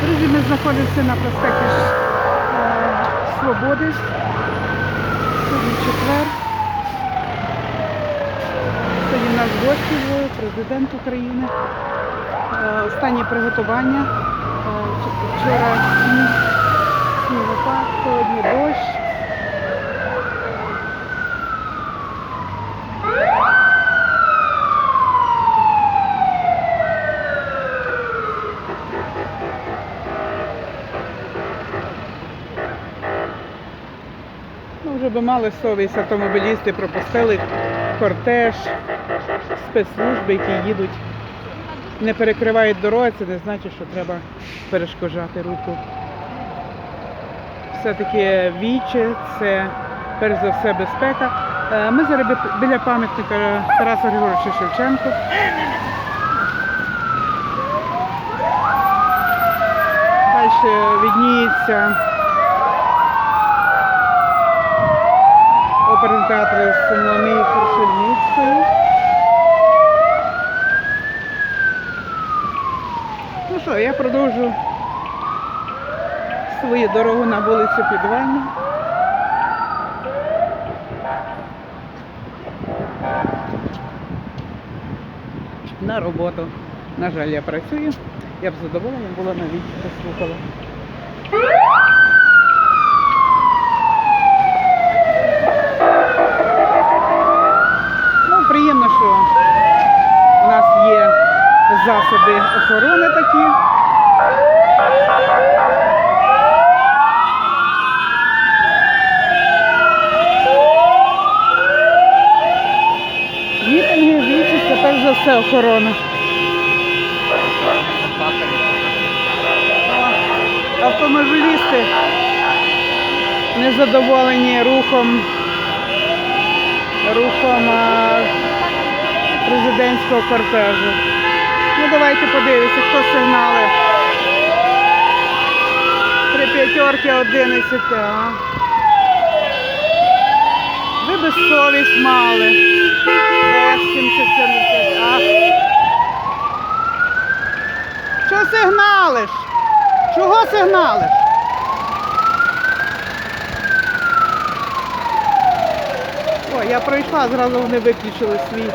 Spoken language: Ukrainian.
Наразі ми знаходимося на проспекті е, Свободи. Сьогодні четвер. Сьогодні наш нас гості президент України. Останнє Останні приготування. Е, вч- Вчора Ну, вже би мали совість автомобілісти, пропустили кортеж, спецслужби, які їдуть, не перекривають дороги, це не значить, що треба перешкоджати руку. Все-таки віче це перш за все безпека. Е, Ми зараз біля пам'ятника Тараса Григоровича Шевченко. Далі відніється оперний театр Соломії Крушельницької. Ну що, я продовжу свою дорогу на вулицю Підвальну. На роботу. На жаль, я працюю. Я б з задоволенням була навіть послухала. Ну, приємно, що у нас є засоби охорони такі. Мітинги, вічі, це перш за все охорона. Автомобілісти незадоволені рухом рухом президентського кортежу. Ну давайте подивимося, хто сигнали. Три п'ятерки, одинадцяти, а. Ви би совість мали. Ех, 70, а. Що сигналиш? Чого сигналиш? О, я пройшла, зразу вони виключили свій